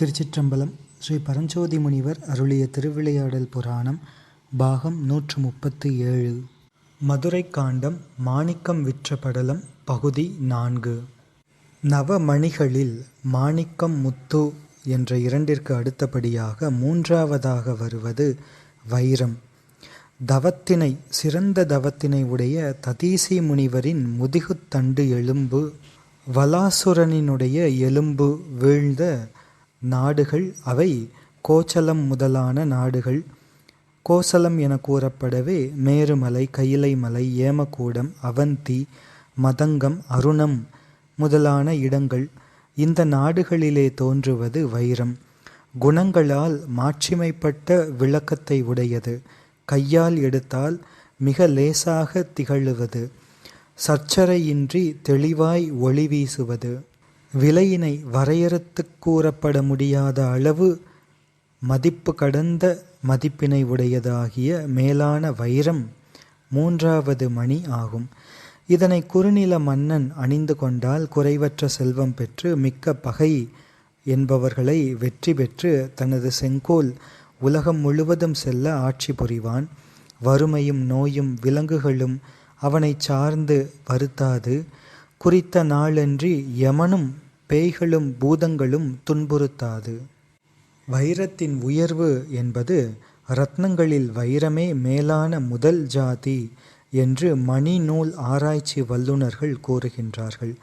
திருச்சிற்றம்பலம் ஸ்ரீ பரஞ்சோதி முனிவர் அருளிய திருவிளையாடல் புராணம் பாகம் நூற்று முப்பத்து ஏழு மதுரை காண்டம் மாணிக்கம் விற்ற படலம் பகுதி நான்கு. நவமணிகளில் மாணிக்கம் முத்து என்ற இரண்டிற்கு அடுத்தபடியாக மூன்றாவதாக வருவது வைரம். தவத்தினை சிறந்த தவத்தினை உடைய ததீசி முனிவரின் முதுகுத்தண்டு எலும்பு வலாசுரனினுடைய எலும்பு வீழ்ந்த நாடுகள் அவை கோச்சலம் முதலான நாடுகள். கோசலம் என கூறப்படவே மேருமலை கையிலைமலை ஏமக்கூடம் அவந்தி மதங்கம் அருணம் முதலான இடங்கள். இந்த நாடுகளிலே தோன்றுவது வைரம். குணங்களால் மாட்சிமைப்பட்ட விளக்கத்தை உடையது. கையால் எடுத்தால் மிக லேசாக திகழுவது. சர்ச்சரையின்றி தெளிவாய் ஒளி வீசுவது. விலையினை வரையறுத்து கூறப்பட முடியாத அளவு மதிப்பு கடந்த மதிப்பினை உடையதாகிய மேலான வைரம் மூன்றாவது மணி ஆகும். இதனை குறுநில மன்னன் அணிந்து கொண்டால் குறைவற்ற செல்வம் பெற்று மிக்க பகை என்பவர்களை வெற்றி பெற்று தனது செங்கோல் உலகம் முழுவதும் செல்ல ஆட்சி புரிவான். வறுமையும் நோயும் விலங்குகளும் அவனை சார்ந்து வருத்தாது. குறித்த நாளன்றி யமனும் பேய்களும் பூதங்களும் துன்புறுத்தாது. வைரத்தின் உயர்வு என்பது ரத்னங்களில் வைரமே மேலான முதல் ஜாதி என்று மணி நூல் ஆராய்ச்சி வல்லுநர்கள் கூறுகின்றார்கள்.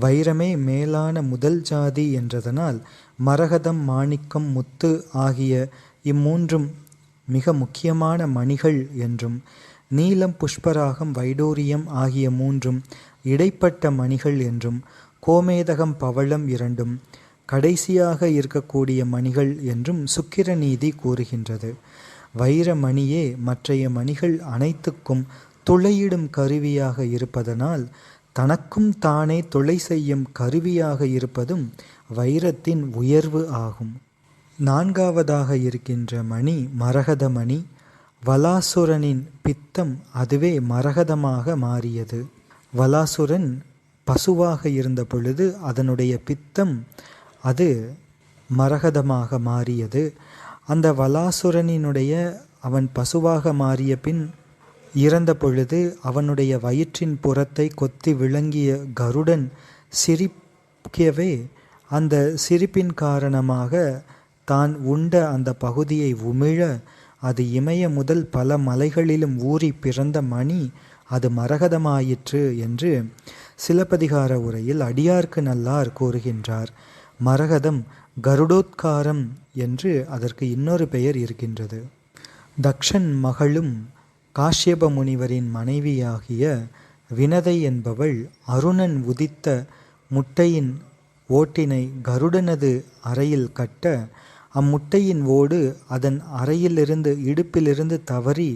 வைரமே மேலான முதல் ஜாதி என்றதனால் மரகதம் மாணிக்கம் முத்து ஆகிய இம்மூன்றும் மிக முக்கியமான மணிகள் என்றும் நீலம் புஷ்பராகம் வைடூரியம் ஆகிய மூன்றும் இடைப்பட்ட மணிகள் என்றும் கோமேதகம் பவளம் இரண்டும் கடைசியாக இருக்கக்கூடிய மணிகள் என்றும் சுக்கிரநீதி கூறுகின்றது. வைரமணியே மற்றைய மணிகள் அனைத்துக்கும் துளையிடும் கருவியாக இருப்பதனால் தனக்கும் தானே துளை செய்யும் கருவியாக இருப்பதும் வைரத்தின் உயர்வு ஆகும். நான்காவதாக இருக்கின்ற மணி மரகத மணி வலாசுரனின் பித்தம் அதுவே மரகதமாக மாறியது. வலாசுரன் பசுவாக இருந்த பொழுது அதனுடைய பித்தம் அது மரகதமாக மாறியது. அந்த வலாசுரனினுடைய அவன் பசுவாக மாறிய பின் இறந்த பொழுது அவனுடைய வயிற்றின் புறத்தை கொத்தி விளங்கிய கருடன் சிரிக்கவே அந்த சிரிப்பின் காரணமாக தான் உண்ட அந்த பகுதியை உமிழ அது இமய முதல் பல மலைகளிலும் ஊறி பிறந்த மணி அது மரகதமாயிற்று என்று சிலப்பதிகார உரையில் அடியார்க்கு நல்லார் கூறுகின்றார். மரகதம் கருடோத்காரம் என்று அதற்கு இன்னொரு பெயர் இருக்கின்றது. தக்ஷன் மகளும் காஷ்யப முனிவரின் மனைவியாகிய வினதை என்பவள் அருணன் உதித்த முட்டையின் ஓட்டினை கருடனது அறையில் கட்ட அம்முட்டையின் ஓடு அதன் அறையிலிருந்து இடுப்பிலிருந்து தவறி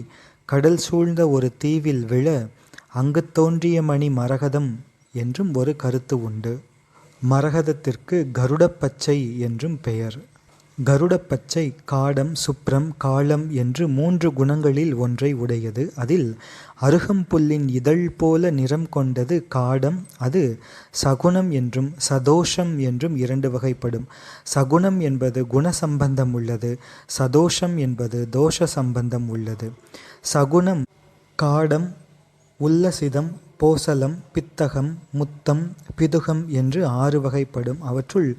கடல் சூழ்ந்த ஒரு தீவில் விழ அங்கு தோன்றிய மணி மரகதம் என்றும் ஒரு கருத்து உண்டு. மரகதத்திற்கு கருடப்பச்சை என்றும் பெயர். கருடப்பச்சை காடம் சுப்ரம் காலம் என்று மூன்று குணங்களில் ஒன்றை உடையது. அதில் அருகம்புல்லின் இதழ் போல நிறம் கொண்டது காடம் அது சகுனம் என்றும் சதோஷம் என்றும் இரண்டு வகைப்படும். சகுனம் என்பது குண சம்பந்தம் உள்ளது சதோஷம் என்பது தோஷ சம்பந்தம் உள்ளது. சகுனம் காடம் உல்லசிதம் போசலம் பித்தகம் முத்தம் பிதுகம் என்று ஆறு வகைப்படும். அவற்றுள்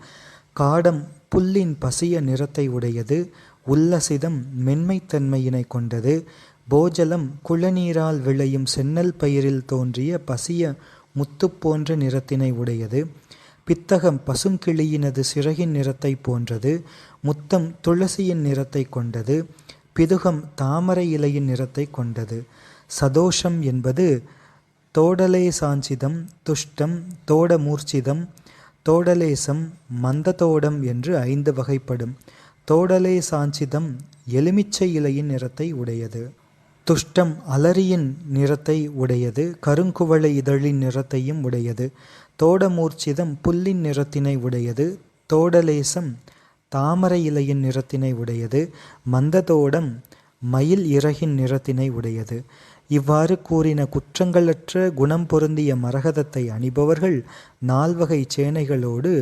காடம் புல்லின் பசிய நிறத்தை உடையது உல்லசிதம் மென்மைத்தன்மையினை கொண்டது போஜலம் குளநீரால் விளையும் சென்னல் பயிரில் தோன்றிய பசிய முத்து போன்ற நிறத்தினை உடையது பித்தகம் பசுங்கிளியினது சிறகின் நிறத்தை போன்றது முத்தம் துளசியின் நிறத்தை கொண்டது பிதுகம் தாமரை இலையின் நிறத்தை கொண்டது. சதோஷம் என்பது தோடலே சாஞ்சிதம் துஷ்டம் தோடமூர்ச்சிதம் தோடலேசம் மந்ததோடம் என்று ஐந்து வகைப்படும். தோடலே சாஞ்சிதம் எலுமிச்சை இலையின் நிறத்தை உடையது. துஷ்டம் அலரியின் நிறத்தை உடையது. கருங்குவளை இதழின் நிறத்தையும் உடையது. தோடமூர்ச்சிதம் புல்லின் நிறத்தினை உடையது. தோடலேசம் தாமரை இலையின் நிறத்தினை உடையது. மந்ததோடம் மயில் இறகின் நிறத்தினை உடையது. இவ்வாறு கூறின குற்றங்களற்ற குணம் பொருந்திய மரகதத்தை அணிபவர்கள் நால்வகை சேனைகளோடு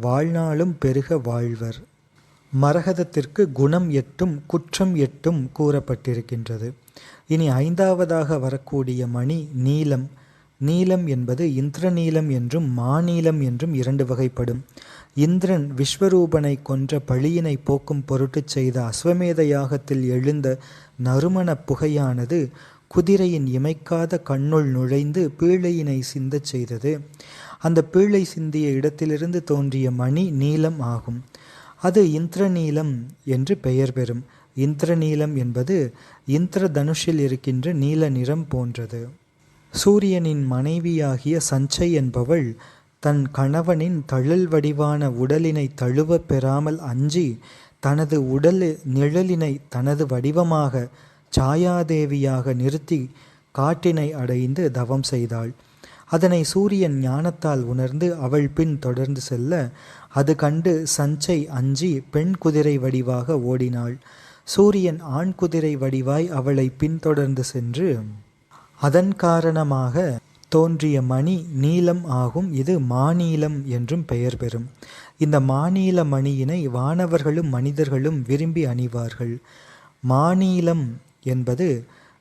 வாழ்நாளும் பெருக வாழ்வர். மரகதத்திற்கு குணம் எட்டும் குற்றம் எட்டும் கூறப்பட்டிருக்கின்றது. இனி ஐந்தாவதாக வரக்கூடிய மணி நீலம். நீலம் என்பது இந்திரநீலம் என்றும் மாநீலம் என்றும் இரண்டு வகைப்படும். இந்திரன் விஸ்வரூபனை கொன்ற பழியினை போக்கும் பொருட்டு செய்த அஸ்வமேத யாகத்தில் எழுந்த நறுமண புகையானது குதிரையின் இமைக்காத கண்ணுள் நுழைந்து பீழையினை சிந்தச் செய்தது. அந்த பீழை சிந்திய இடத்திலிருந்து தோன்றிய மணி நீலம் ஆகும். அது இந்திரநீலம் என்று பெயர் பெறும். இந்திரநீலம் என்பது இந்திர தனுஷில் இருக்கின்ற நீல நிறம் போன்றது. சூரியனின் மனைவியாகிய சஞ்சை என்பவள் தன் கணவனின் தழல் வடிவான உடலினை தழுவ பெறாமல் அஞ்சி தனது உடல் நிழலினை தனது வடிவமாக சாயாதேவியாக நிறுத்தி காட்டினை அடைந்து தவம் செய்தாள். அதனை சூரியன் ஞானத்தால் உணர்ந்து அவள் பின் தொடர்ந்து செல்ல அது கண்டு சஞ்சை அஞ்சி பெண் குதிரை வடிவாக ஓடினாள். சூரியன் ஆண் குதிரை வடிவாய் அவளை பின்தொடர்ந்து சென்று அதன் காரணமாக தோன்றிய மணி நீலம் ஆகும் இது மாநீலம் என்றும் பெயர் பெறும். இந்த மாநீல மணியினை வானவர்களும் மனிதர்களும் விரும்பி அணிவார்கள். மாநீலம் என்பது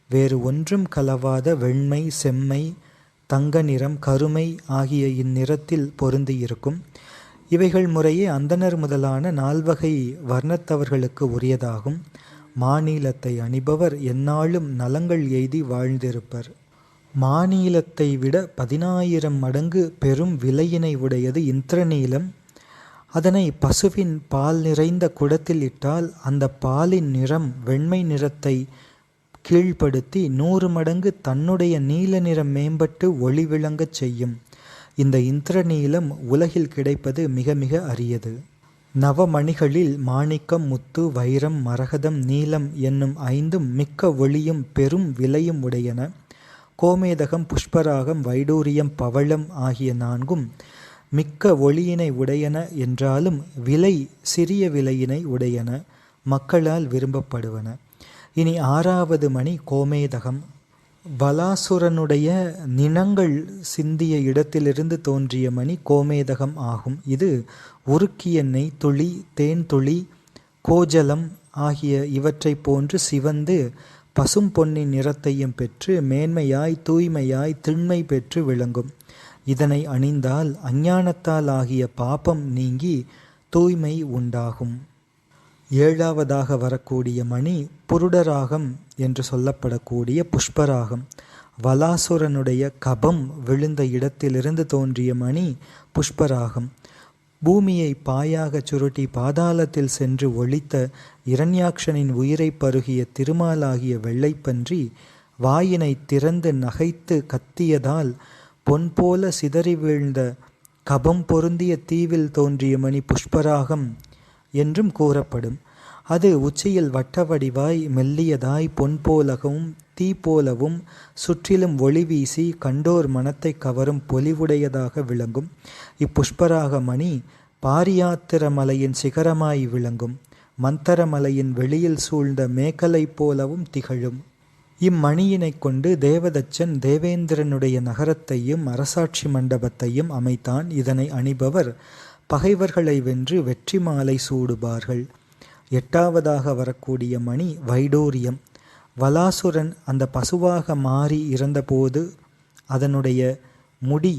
வேறு ஒன்றும் கலவாத வெண்மை செம்மை தங்க நிறம் கருமை ஆகிய இந்நிறத்தில் பொருந்தியிருக்கும். இவைகள் முறையே அந்தனர் முதலான நால்வகை வர்ணத்தவர்களுக்கு உரியதாகும். மாநிலத்தை அணிபவர் எந்நாளும் நலங்கள் எய்தி வாழ்ந்திருப்பர். மாநிலத்தை விட பதினாயிரம் மடங்கு பெரும் விலையினை உடையது இந்திரநீலம். அதனை பசுவின் பால் நிறைந்த குடத்தில் இட்டால் அந்த பாலின் நிறம் வெண்மை நிறத்தை கீழ்ப்படுத்தி நூறு மடங்கு தன்னுடைய நீல நிறம் மேம்பட்டு ஒளி விளங்கச் செய்யும். இந்த இந்திர நீலம் உலகில் கிடைப்பது மிக மிக அரியது. நவமணிகளில் மாணிக்கம் முத்து வைரம் மரகதம் நீலம் என்னும் ஐந்தும் மிக்க ஒளியும் பெரும் விலையும் உடையன. கோமேதகம் புஷ்பராகம் வைடூரியம் பவளம் ஆகிய நான்கும் மிக்க ஒளியினை உடையன என்றாலும் விலை சிறிய விலையினை உடையன. மக்களால் விரும்பப்படுவன. இனி ஆறாவது மணி கோமேதகம். வலாசுரனுடைய நினங்கள் சிந்திய இடத்திலிருந்து தோன்றிய மணி கோமேதகம் ஆகும். இது உருக்கிய நெய் துளி தேன் துளி கோஜலம் ஆகிய இவற்றை போன்று சிவந்து பசும் பொன்னின் நிறத்தையும் பெற்று மேன்மையாய் தூய்மையாய் திண்மை பெற்று விளங்கும். இதனை அணிந்தால் அஞ்ஞானத்தால் ஆகிய பாபம் நீங்கி தூய்மை உண்டாகும். ஏழாவதாக வரக்கூடிய மணி புருடராகம் என்று சொல்லப்படக்கூடிய புஷ்பராகம். வலாசுரனுடைய கபம் விழுந்த இடத்திலிருந்து தோன்றிய மணி புஷ்பராகம். பூமியை பாயாகச் சுருட்டி பாதாளத்தில் சென்று ஒழித்த இரண்யாக்ஷனின் உயிரை பருகிய திருமாலாகிய வெள்ளைப்பன்றி வாயினை திறந்து நகைத்து கத்தியதால் பொன் போல சிதறி வீழ்ந்த கபம் பொருந்திய தீவில் தோன்றிய மணி புஷ்பராகம். என்றும் கூறப்படும். அது உச்சியில் வட்ட வடிவாய் மெல்லியதாய் பொன் போலகவும் தீ போலவும் சுற்றிலும் ஒளி வீசி கண்டோர் மனத்தை கவரும் பொலிவுடையதாக விளங்கும். இப்புஷ்பராக மணி பாரியாத்திர மலையின் சிகரமாய் விளங்கும். மந்தரமலையின் வெளியில் சூழ்ந்த மேக்கலை போலவும் திகழும். இம்மணியினை கொண்டு தேவதச்சன் தேவேந்திரனுடைய நகரத்தையும் அரசாட்சி மண்டபத்தையும் அமைத்தான். இதனை அணிபவர் பகைவர்களை வென்று வெற்றி மாலை சூடுபார்கள். எட்டாவதாக வரக்கூடிய மணி வைடூரியம். வலாசுரன் அந்த பசுவாக மாறி இறந்தபோது அதனுடைய முடி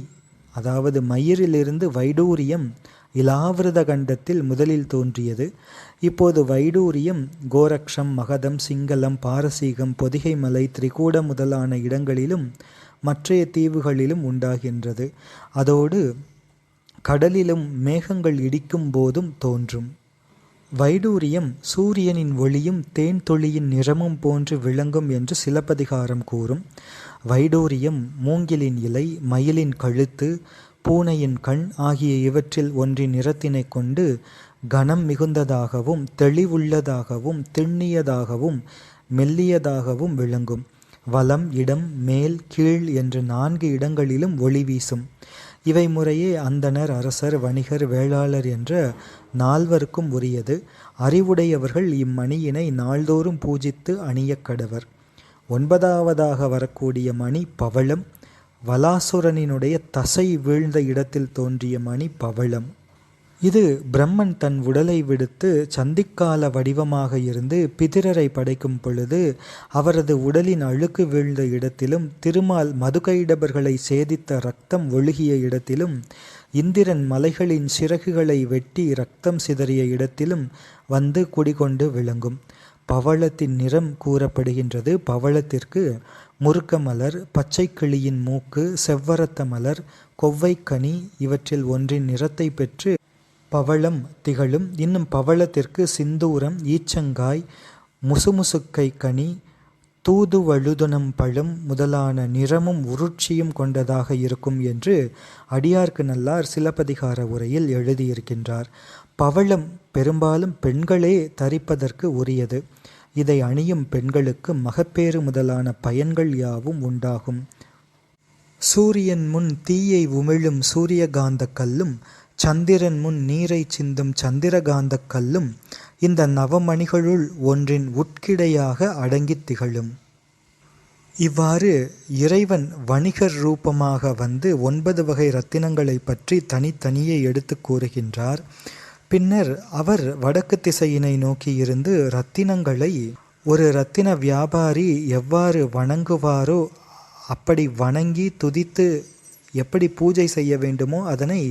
அதாவது மயிரிலிருந்து வைடூரியம் இலாவிரத கண்டத்தில் முதலில் தோன்றியது. இப்போது வைடூரியம் கோரக்ஷம் மகதம் சிங்களம் பாரசீகம் பொதிகைமலை திரிகூட முதலான இடங்களிலும் மற்றைய தீவுகளிலும் உண்டாகின்றது. அதோடு கடலிலும் மேகங்கள் இடிக்கும் போதும் தோன்றும். வைடூரியம் சூரியனின் ஒளியும் தேன் தொழியின் நிறமும் போன்று விளங்கும் என்று சிலப்பதிகாரம் கூறும். வைடூரியம் மூங்கிலின் இலை மயிலின் கழுத்து பூனையின் கண் ஆகிய இவற்றில் ஒன்றின் நிறத்தினை கொண்டு கனம் மிகுந்ததாகவும் தெளிவுள்ளதாகவும் திண்ணியதாகவும் மெல்லியதாகவும் விளங்கும். வலம் இடம் மேல் கீழ் என்று நான்கு இடங்களிலும் ஒளி வீசும். இவை முறையே அந்தனர் அரசர் வணிகர் வேளாளர் என்ற நால்வருக்கும் உரியது. அறிவுடையவர்கள் இம்மணியினை நாள்தோறும் பூஜித்து அணியக்கடவர் ஒன்பதாவதாக வரக்கூடிய மணி பவளம். வலாசுரனினுடைய தசை வீழ்ந்த இடத்தில் தோன்றிய மணி பவளம். இது பிரம்மன் தன் உடலை விடுத்து சந்திக்கால வடிவமாக இருந்து பிதிரரை படைக்கும் பொழுது அவரது உடலின் அழுக்கு வீழ்ந்த இடத்திலும் திருமால் மதுகைடபர்களை சேதித்த ரத்தம் ஒழுகிய இடத்திலும் இந்திரன் மலைகளின் சிறகுகளை வெட்டி ரத்தம் சிதறிய இடத்திலும் வந்து குடிகொண்டு விளங்கும். பவளத்தின் நிறம் கூறப்படுகின்றது. பவளத்திற்கு முருக்க மலர் பச்சை கிளியின் மூக்கு செவ்வரத்த மலர் கொவ்வைக்கனி இவற்றில் ஒன்றின் நிறத்தை பெற்று பவளம் திகழும். இன்னும் பவளத்திற்கு சிந்தூரம் ஈச்சங்காய் முசுமுசுக்கை கனி தூதுவழுதுனம் பழம் முதலான நிறமும் உருட்சியும் கொண்டதாக இருக்கும் என்று அடியார்க்கு நல்லார் சிலப்பதிகார உரையில் எழுதியிருக்கின்றார். பவளம் பெரும்பாலும் பெண்களே தரிப்பதற்கு உரியது. இதை அணியும் பெண்களுக்கு மகப்பேறு முதலான பயன்கள் யாவும் உண்டாகும். சூரியன் முன் தீயை உமிழும் சூரியகாந்தக் கல்லும் சந்திரன் முன் நீரை சிந்தும் சந்திரகாந்தக் கல்லும் இந்த நவமணிகளுள் ஒன்றின் உட்கிடையாக அடங்கித் திகழும். இவ்வாறு இறைவன் வணிகர் ரூபமாக வந்து ஒன்பது வகை ரத்தினங்களை பற்றி தனித்தனியே எடுத்து கூறுகின்றார். பின்னர் அவர் வடக்கு திசையினை நோக்கி இருந்து ரத்தினங்களை ஒரு ரத்தின வியாபாரி எவ்வாறு வணங்குவாரோ அப்படி வணங்கி துதித்து எப்படி பூஜை செய்ய வேண்டுமோ அதனை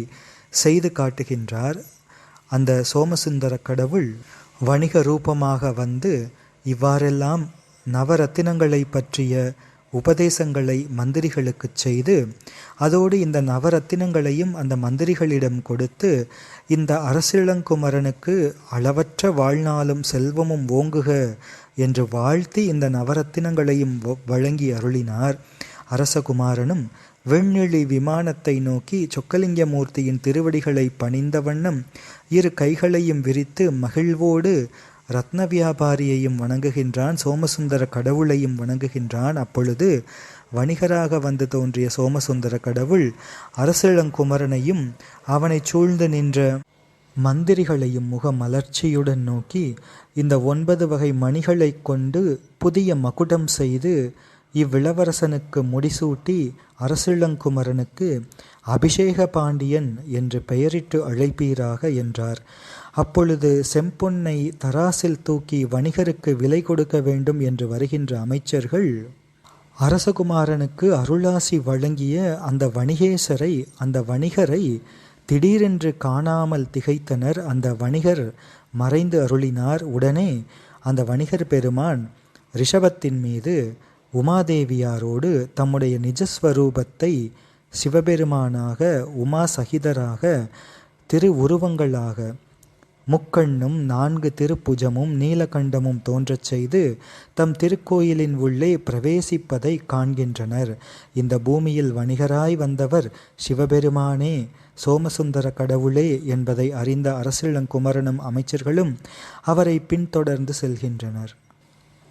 செய்து காட்டுகின்றார். அந்த சோமசுந்தர கடவுள் வணிக ரூபமாக வந்து இவ்வாறெல்லாம் நவரத்தினங்களை பற்றிய உபதேசங்களை மந்திரிகளுக்கு செய்து அதோடு இந்த நவரத்தினங்களையும் அந்த மந்திரிகளிடம் கொடுத்து இந்த அரசிளங்குமரனுக்கு அளவற்ற வாழ்நாளும் செல்வமும் ஓங்குக என்று வாழ்த்தி இந்த நவரத்தினங்களையும் வழங்கி அருளினார். அரசகுமாரனும் வெண்ணெளி விமானத்தை நோக்கி சொக்கலிங்கமூர்த்தியின் திருவடிகளை பணிந்த வண்ணம் இரு கைகளையும் விரித்து மகிழ்வோடு ரத்ன வியாபாரியையும் வணங்குகின்றான் சோமசுந்தர கடவுளையும் வணங்குகின்றான். அப்பொழுது வணிகராக வந்து தோன்றிய சோமசுந்தர கடவுள் அரசிளங்குமரனையும் அவனை சூழ்ந்து நின்ற மந்திரிகளையும் முக மலர்ச்சியுடன் நோக்கி இந்த ஒன்பது வகை மணிகளை கொண்டு புதிய மகுடம் செய்து இவ்விளவரசனுக்கு முடிசூட்டி அரசிளங்குமரனுக்கு அபிஷேக பாண்டியன் என்று பெயரிட்டு அழைப்பீராக என்றார். அப்பொழுது செம்பொன்னை தராசில் தூக்கி வணிகருக்கு விலை கொடுக்க வேண்டும் என்று வருகின்ற அமைச்சர்கள் அரசகுமாரனுக்கு அருளாசி வழங்கிய அந்த வணிகேசரை அந்த வணிகரை திடீரென்று காணாமல் திகைத்தனர். அந்த வணிகர் மறைந்து அருளினார். உடனே அந்த வணிகர் பெருமான் ரிஷபத்தின் மீது உமாதேவியாரோடு தம்முடைய நிஜஸ்வரூபத்தை சிவபெருமானாக உமா சகிதராக திரு உருவங்களாக முக்கண்ணும் நான்கு திருப்புஜமும் நீலகண்டமும் தோன்றச் செய்து தம் திருக்கோயிலின் உள்ளே பிரவேசிப்பதை காண்கின்றனர். இந்த பூமியில் வணிகராய் வந்தவர் சிவபெருமானே சோமசுந்தர கடவுளே என்பதை அறிந்த அரசிளங்குமரனும் அமைச்சர்களும் அவரை பின்தொடர்ந்து செல்கின்றனர்.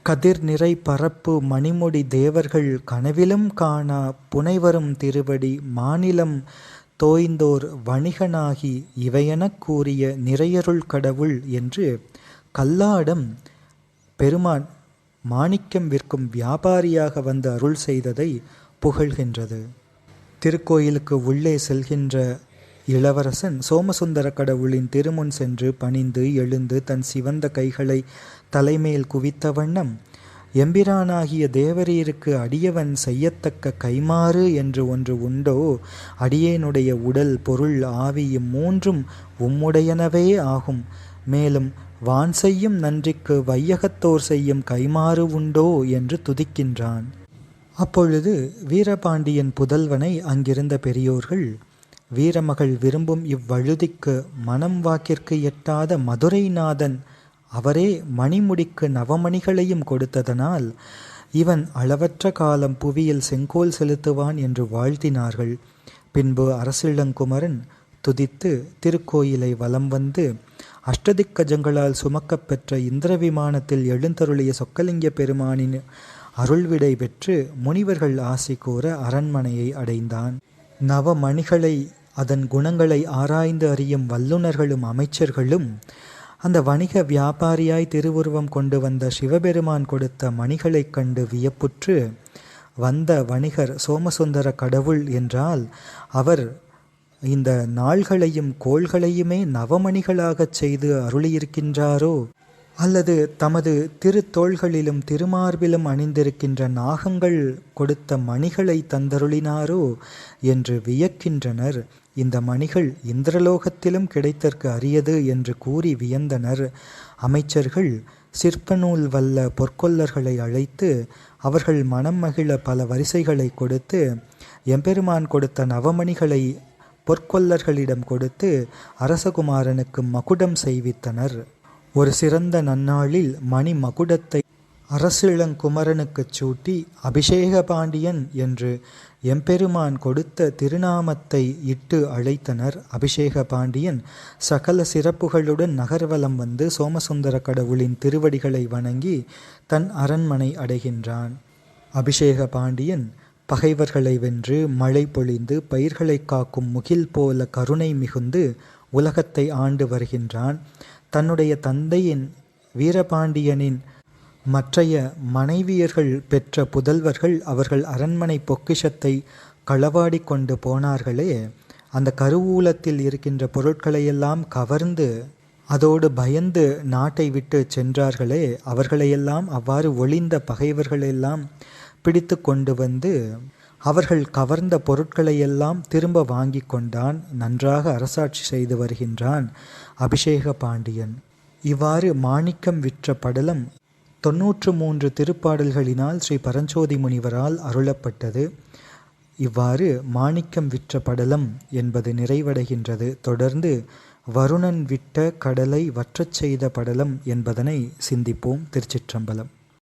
கதிர் நிறை பரப்பு மணிமுடி தேவர்கள் கனவிலும் காணா புனைவரும் திருவடி மாநிலம் தோய்ந்தோர் வணிகனாகி இவையெனக் கூறிய நிறையருள் கடவுள் என்று கல்லாடம் பெருமான் மாணிக்கம் விற்கும் வியாபாரியாக வந்து அருள் செய்ததை புகழ்கின்றது. திருக்கோயிலுக்கு உள்ளே செல்கின்ற இளவரசன் சோமசுந்தர கடவுளின் திருமுன் சென்று பணிந்து எழுந்து தன் சிவந்த கைகளை தலைமேல் குவித்த வண்ணம் எம்பிரானாகிய தேவரீருக்கு அடியவன் செய்யத்தக்க கைமாறு என்று ஒன்று உண்டோ அடியேனுடைய உடல் பொருள் ஆவி இம்மூன்றும் உம்முடையனவே ஆகும். மேலும் வான் செய்யும் நன்றிக்கு வையகத்தோர் செய்யும் கைமாறு உண்டோ? என்று துதிக்கின்றான். அப்பொழுது வீரபாண்டியன் புதல்வனை அங்கிருந்த பெரியோர்கள் வீரமகள் விரும்பும் இவ்வழுதிக்கு மனம் வாக்கிற்கு எட்டாத மதுரைநாதன் அவரே மணிமுடிக்கு நவமணிகளையும் கொடுத்ததனால் இவன் அளவற்ற காலம் புவியில் செங்கோல் செலுத்துவான் என்று வாழ்த்தினார்கள். பின்பு அரசிளங்குமரன் துதித்து திருக்கோயிலை வலம் வந்து அஷ்டதிக்கஜங்களால் சுமக்கப் பெற்ற இந்திர விமானத்தில் எழுந்தருளிய சொக்கலிங்க பெருமானின் அருள்விடை பெற்று முனிவர்கள் ஆசி கூற அரண்மனையை அடைந்தான். நவமணிகளை அதன் குணங்களை ஆராய்ந்து அறியும் வல்லுநர்களும் அமைச்சர்களும் அந்த வணிக வியாபாரியாய் திருவுருவம் கொண்டு வந்த சிவபெருமான் கொடுத்த மணிகளைக் கண்டு வியப்புற்று வந்த வணிகர் சோமசுந்தர கடவுள் என்றால் அவர் இந்த நாள்களையும் கோள்களையுமே நவமணிகளாகச் செய்து அருளியிருக்கின்றாரோ? அல்லது தமது திருத்தோள்களிலும் திருமார்பிலும் அணிந்திருக்கின்ற நாகங்கள் கொடுத்த மணிகளை தந்தருளினாரோ என்று வியக்கின்றனர். இந்த மணிகள் இந்திரலோகத்திலும் கிடைத்தற்கு அரியது என்று கூறி வியந்தனர். அமைச்சர்கள் சிற்பநூல் வல்ல பொற்கொல்லர்களை அழைத்து அவர்கள் மனம் மகிழ பல வரிசைகளை கொடுத்து எம்பெருமான் கொடுத்த நவமணிகளை பொற்கொல்லர்களிடம் கொடுத்து அரசகுமாரனுக்கு மகுடம் செய்வித்தனர். ஒரு சிறந்த நன்னாளில் மணி மகுடத்தை அரசிளங்குமரனுக்குச் சூட்டி அபிஷேக பாண்டியன் என்று எம்பெருமான் கொடுத்த திருநாமத்தை இட்டு அழைத்தனர் அபிஷேக பாண்டியன் சகல சிறப்புகளுடன் நகர்வலம் வந்து சோமசுந்தர கடவுளின் திருவடிகளை வணங்கி தன் அரண்மனை அடைகின்றான். அபிஷேக பாண்டியன் பகைவர்களை வென்று மழை பொழிந்து பயிர்களை காக்கும் முகில் போல கருணை மிகுந்து உலகத்தை ஆண்டு வருகின்றான். தன்னுடைய தந்தையின் வீரபாண்டியனின் மற்றைய மனைவியர்கள் பெற்ற புதல்வர்கள் அவர்கள் அரண்மனை பொக்கிஷத்தை களவாடி கொண்டு போனார்களே. அந்த கருவூலத்தில் இருக்கின்ற பொருட்களையெல்லாம் கவர்ந்து அதோடு பயந்து நாட்டை விட்டு சென்றார்களே. அவர்களையெல்லாம் அவ்வாறு ஒளிந்த பகைவர்களெல்லாம் பிடித்து கொண்டு வந்து அவர்கள் கவர்ந்த பொருட்களையெல்லாம் திரும்ப வாங்கி கொண்டான் நன்றாக அரசாட்சி செய்து வருகின்றான் அபிஷேக பாண்டியன். இவ்வாறு மாணிக்கம் விற்ற படலம் தொன்னூற்று மூன்று திருப்பாடல்களினால் ஸ்ரீ பரஞ்சோதி முனிவரால் அருளப்பட்டது. இவ்வாறு மாணிக்கம் விற்ற படலம் என்பது நிறைவடைகின்றது. தொடர்ந்து வருணன் விட்ட கடலை வற்றச் செய்த படலம் என்பதனை சிந்திப்போம். திருச்சிற்றம்பலம்.